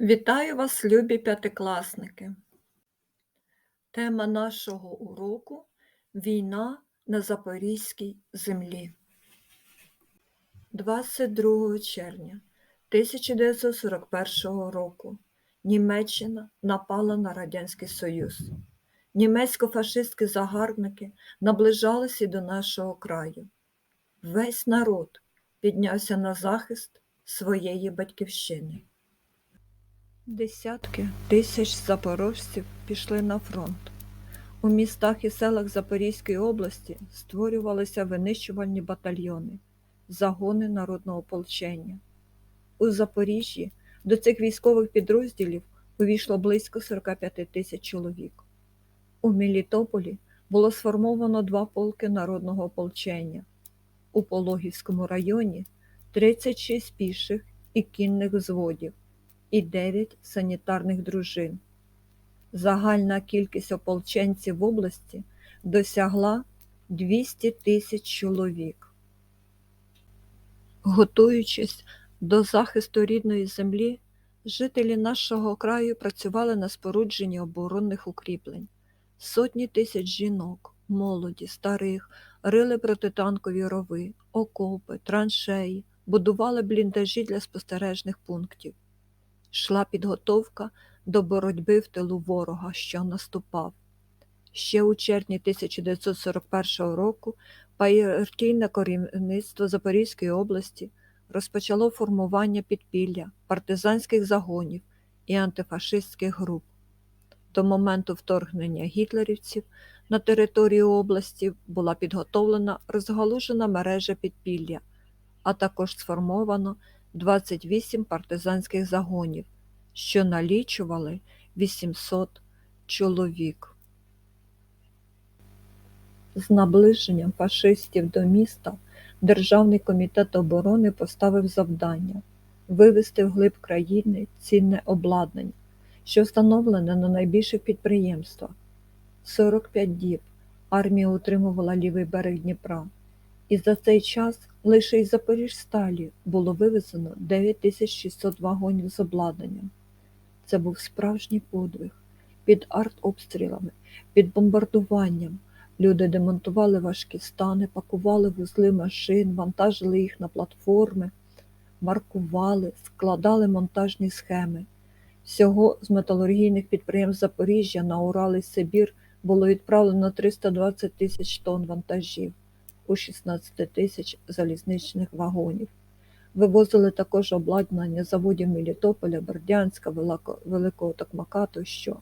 Вітаю вас, любі п'ятикласники! Тема нашого уроку Війна на Запорізькій землі. 22 червня 1941 року Німеччина напала на Радянський Союз. Німецько-фашистські загарбники наближалися до нашого краю. Весь народ піднявся на захист своєї батьківщини. Десятки тисяч запорожців пішли на фронт. У містах і селах Запорізької області створювалися винищувальні батальйони, загони народного ополчення. У Запоріжжі до цих військових підрозділів увійшло близько 45 тисяч чоловік. У Мелітополі було сформовано два полки народного ополчення. У Пологівському районі 36 піших і кінних взводів і 9 санітарних дружин. Загальна кількість ополченців в області досягла 200 тисяч чоловік. Готуючись до захисту рідної землі, жителі нашого краю працювали на спорудженні оборонних укріплень. Сотні тисяч жінок, молоді, старих, рили протитанкові рови, окопи, траншеї, будували бліндажі для спостережних пунктів йшла підготовка до боротьби в тилу ворога, що наступав. Ще у червні 1941 року партійне керівництво Запорізької області розпочало формування підпілля, партизанських загонів і антифашистських груп. До моменту вторгнення гітлерівців на територію області була підготовлена розгалужена мережа підпілля, а також сформовано 28 партизанських загонів, що налічували 800 чоловік. З наближенням фашистів до міста Державний комітет оборони поставив завдання вивести вглиб країни цінне обладнання, що встановлене на найбільших підприємствах. 45 діб армія утримувала лівий берег Дніпра, і за цей час лише із Запоріжсталі було вивезено 9600 вагонів з обладнанням. Це був справжній подвиг. Під артобстрілами, під бомбардуванням люди демонтували важкі стани, пакували вузли машин, вантажили їх на платформи, маркували, складали монтажні схеми. Всього з металургійних підприємств Запоріжжя на Урал і Сибір було відправлено 320 тисяч тонн вантажів у 16 тисяч залізничних вагонів. Вивозили також обладнання заводів Мелітополя, Бердянська, Великого Токмака тощо.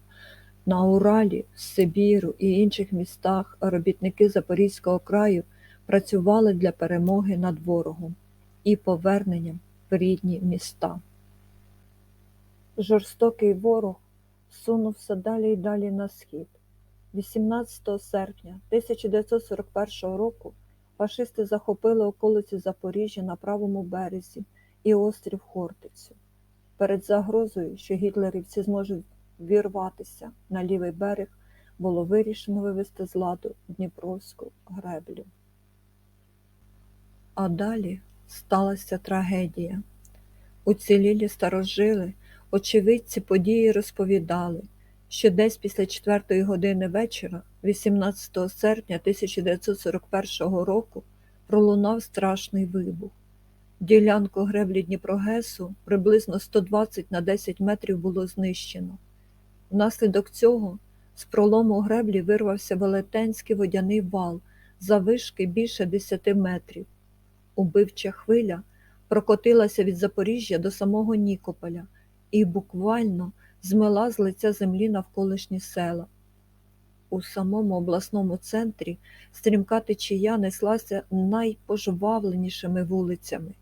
На Уралі, Сибіру і інших містах робітники Запорізького краю працювали для перемоги над ворогом і поверненням в рідні міста. Жорстокий ворог сунувся далі й далі на схід. 18 серпня 1941 року фашисти захопили околиці Запоріжжя на правому березі і острів Хортицю. Перед загрозою, що гітлерівці зможуть вірватися на лівий берег, було вирішено вивести з ладу Дніпровську греблю. А далі сталася трагедія. Уцілілі старожили, очевидці події розповідали, що десь після четвертої години вечора, 18 серпня 1941 року, пролунав страшний вибух. Ділянку греблі Дніпрогесу приблизно 120 на 10 метрів було знищено. Внаслідок цього з пролому греблі вирвався велетенський водяний вал завишки більше 10 метрів. Убивча хвиля прокотилася від Запоріжжя до самого Нікополя і буквально змила з лиця землі навколишні села. У самому обласному центрі стрімка течія неслася найпожвавленішими вулицями.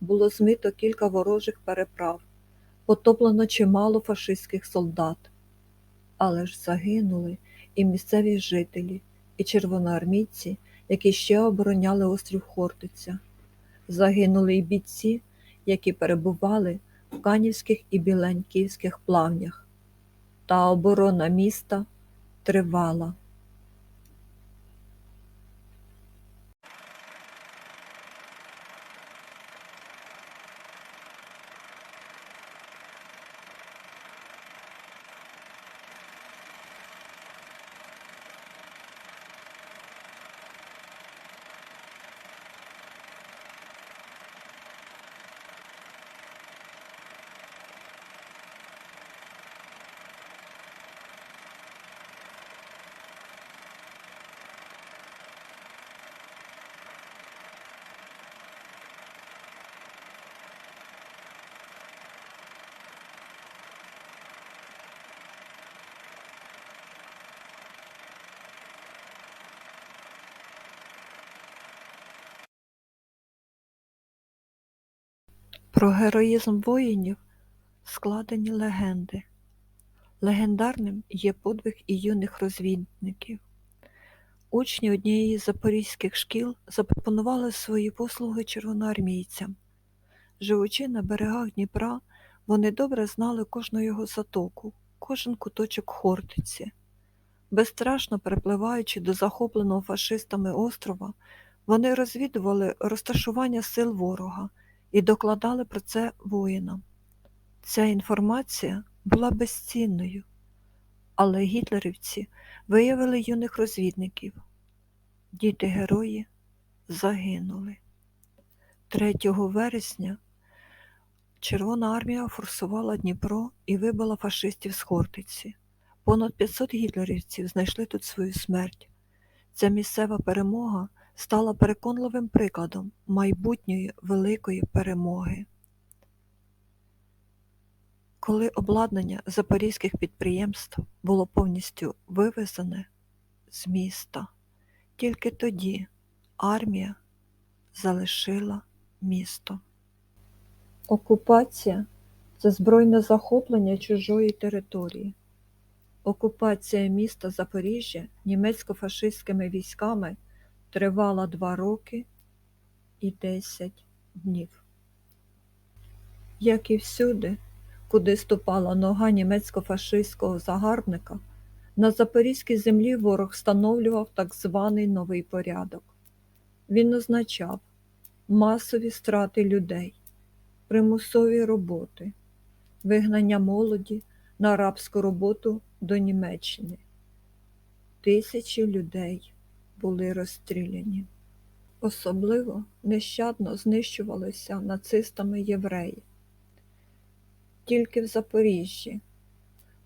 Було змито кілька ворожих переправ, потоплено чимало фашистських солдат. Але ж загинули і місцеві жителі, і червоноармійці, які ще обороняли острів Хортиця. Загинули й бійці, які перебували Канівських і біланьківських плавнях, та оборона міста тривала. Про героїзм воїнів складені легенди. Легендарним є подвиг і юних розвідників. Учні однієї з запорізьких шкіл запропонували свої послуги червоноармійцям. Живучи на берегах Дніпра, вони добре знали кожну його затоку, кожен куточок Хортиці. Безстрашно перепливаючи до захопленого фашистами острова, вони розвідували розташування сил ворога і докладали про це воїнам. Ця інформація була безцінною, але гітлерівці виявили юних розвідників. Діти герої загинули. 3 вересня Червона армія форсувала Дніпро і вибила фашистів з Хортиці. Понад 500 гітлерівців знайшли тут свою смерть. Ця місцева перемога стала переконливим прикладом майбутньої великої перемоги. Коли обладнання запорізьких підприємств було повністю вивезене з міста, тільки тоді армія залишила місто. Окупація це збройне захоплення чужої території. Окупація міста Запоріжжя німецько-фашистськими військами тривала два роки і 10 днів. Як і всюди, куди ступала нога німецько-фашистського загарбника, на запорізькій землі ворог встановлював так званий новий порядок. Він означав масові страти людей, примусові роботи, вигнання молоді на рабську роботу до Німеччини. Тисячі людей були розстріляні. Особливо нещадно знищувалися нацистами євреї. Тільки в Запоріжжі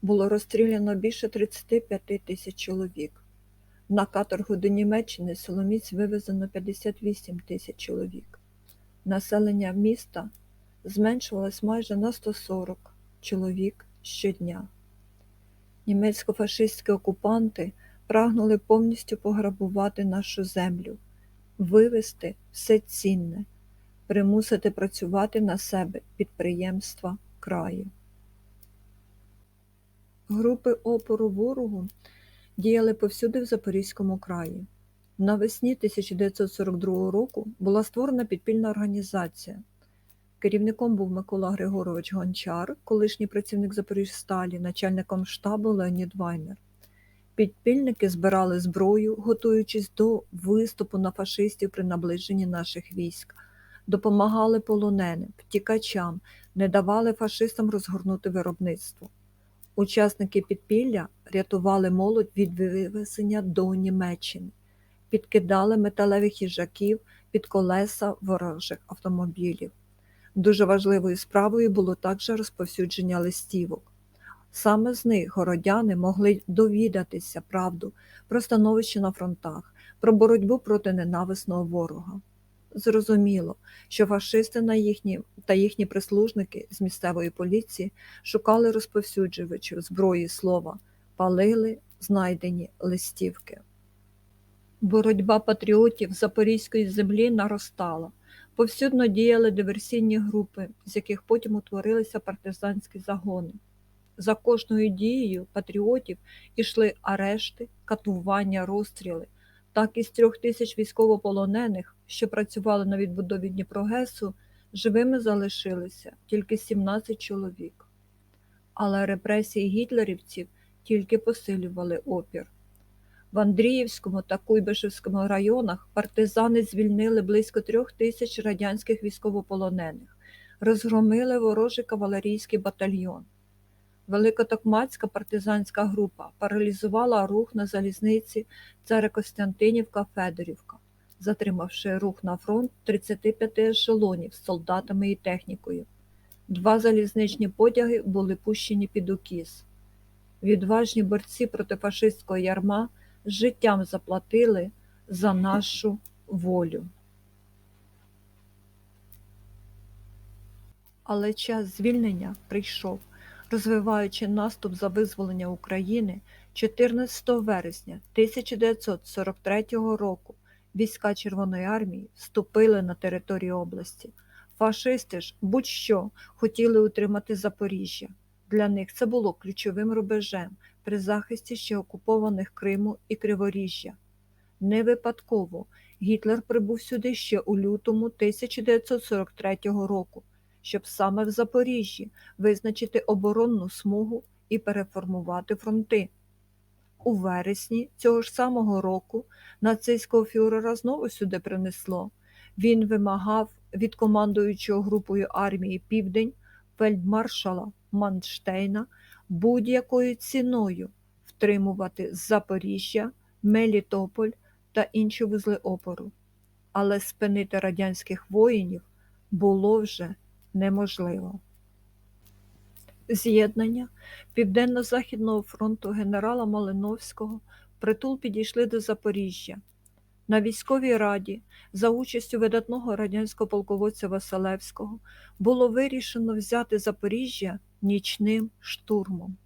було розстріляно більше 35 тисяч чоловік. На каторгу до Німеччини Соломіць вивезено 58 тисяч чоловік. Населення міста зменшувалось майже на 140 чоловік щодня. Німецько-фашистські окупанти прагнули повністю пограбувати нашу землю, вивезти все цінне, примусити працювати на себе підприємства краю. Групи опору ворогу діяли повсюди в Запорізькому краї. Навесні 1942 року була створена підпільна організація. Керівником був Микола Григорович Гончар, колишній працівник Запоріжсталі, начальником штабу Леонід Вайнер. Підпільники збирали зброю, готуючись до виступу на фашистів при наближенні наших військ, допомагали полоненим, втікачам, не давали фашистам розгорнути виробництво. Учасники підпілля рятували молодь від вивезення до Німеччини, підкидали металевих їжаків під колеса ворожих автомобілів. Дуже важливою справою було також розповсюдження листівок. Саме з них городяни могли довідатися правду про становище на фронтах, про боротьбу проти ненависного ворога. Зрозуміло, що фашисти на їхні та їхні прислужники з місцевої поліції шукали розповсюджувачів зброї слова, палили знайдені листівки. Боротьба патріотів Запорізької землі наростала. Повсюдно діяли диверсійні групи, з яких потім утворилися партизанські загони. За кожною дією патріотів ішли арешти, катування, розстріли. Так із трьох тисяч військовополонених, що працювали на відбудові Дніпрогесу, живими залишилися тільки 17 чоловік. Але репресії гітлерівців тільки посилювали опір. В Андріївському та Куйбишевському районах партизани звільнили близько трьох тисяч радянських військовополонених, розгромили ворожий кавалерійський батальйон. Великотокмацька партизанська група паралізувала рух на залізниці Царекостянтинівка-Федорівка, затримавши рух на фронт 35 ешелонів з солдатами і технікою. Два залізничні потяги були пущені під укіс. Відважні борці проти фашистського ярма життям заплатили за нашу волю. Але час звільнення прийшов, розвиваючи наступ за визволення України 14 вересня 1943 року війська Червоної армії вступили на територію області. Фашисти ж будь-що хотіли утримати Запоріжжя. Для них це було ключовим рубежем при захисті ще окупованих Криму і Криворіжжя. Не випадково Гітлер прибув сюди ще у лютому 1943 року, щоб саме в Запоріжжі визначити оборонну смугу і переформувати фронти. У вересні цього ж самого року нацистського фюрера знову сюди принесло. Він вимагав від командуючого групою армії Південь фельдмаршала Манштейна будь-якою ціною втримувати Запоріжжя, Мелітополь та інші вузли опору. Але спинити радянських воїнів було вже неможливо. З'єднання Південно-Західного фронту генерала Малиновського притул підійшли до Запоріжжя. На військовій раді за участю видатного радянського полководця Василевського було вирішено взяти Запоріжжя нічним штурмом.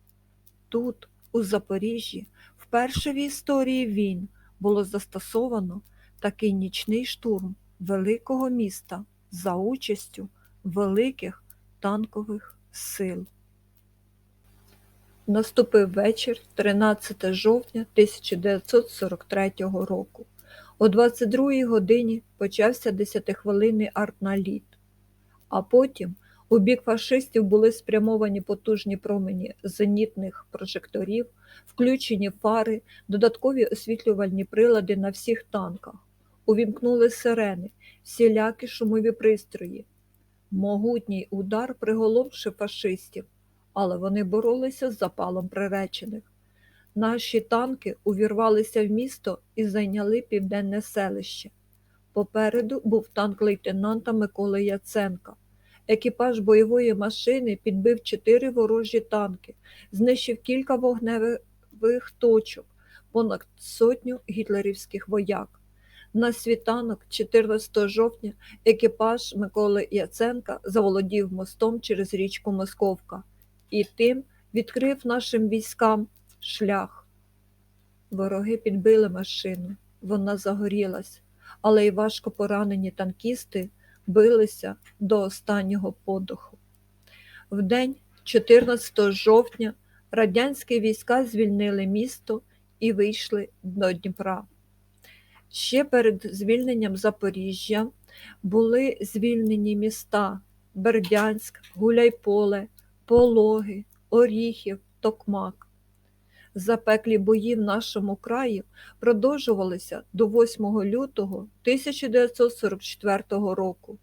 Тут, у Запоріжжі, вперше в історії війн було застосовано такий нічний штурм великого міста за участю великих танкових сил. Наступив вечір 13 жовтня 1943 року. О 22 годині почався 10-хвилинний артналіт, а потім у бік фашистів були спрямовані потужні промені зенітних прожекторів, включені фари, додаткові освітлювальні прилади на всіх танках, увімкнули сирени, всілякі шумові пристрої. Могутній удар приголомшив фашистів, але вони боролися з запалом приречених. Наші танки увірвалися в місто і зайняли південне селище. Попереду був танк лейтенанта Миколи Яценка. Екіпаж бойової машини підбив чотири ворожі танки, знищив кілька вогневих точок, понад сотню гітлерівських вояк. На світанок, 14 жовтня, екіпаж Миколи Яценка заволодів мостом через річку Московка і тим відкрив нашим військам шлях. Вороги підбили машину, вона загорілась, але й важко поранені танкісти билися до останнього подоху. Вдень, 14 жовтня, радянські війська звільнили місто і вийшли до Дніпра. Ще перед звільненням Запоріжжя були звільнені міста Бердянськ, Гуляйполе, Пологи, Оріхів, Токмак. Запеклі бої в нашому краї продовжувалися до 8 лютого 1944 року,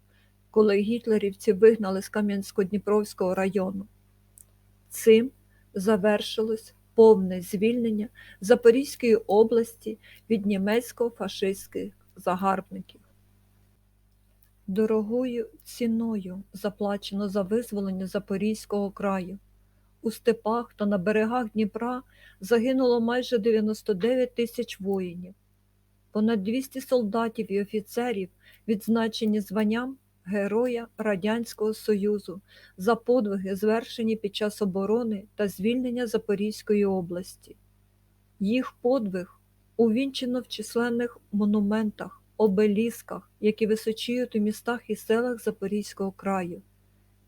коли гітлерівці вигнали з Кам'янсько-Дніпровського району. Цим завершилось повне звільнення Запорізької області від німецько-фашистських загарбників. Дорогою ціною заплачено за визволення Запорізького краю. У степах та на берегах Дніпра загинуло майже 99 тисяч воїнів. Понад 200 солдатів і офіцерів відзначені званням Героя Радянського Союзу за подвиги, звершені під час оборони та звільнення Запорізької області. Їх подвиг увінчено в численних монументах, обелісках, які височіють у містах і селах Запорізького краю.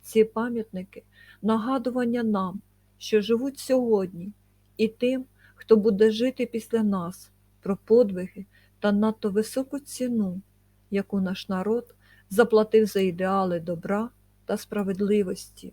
Ці пам'ятники нагадування нам, що живуть сьогодні, і тим, хто буде жити після нас, про подвиги та надто високу ціну, яку наш народ заплатив за ідеали добра та справедливості.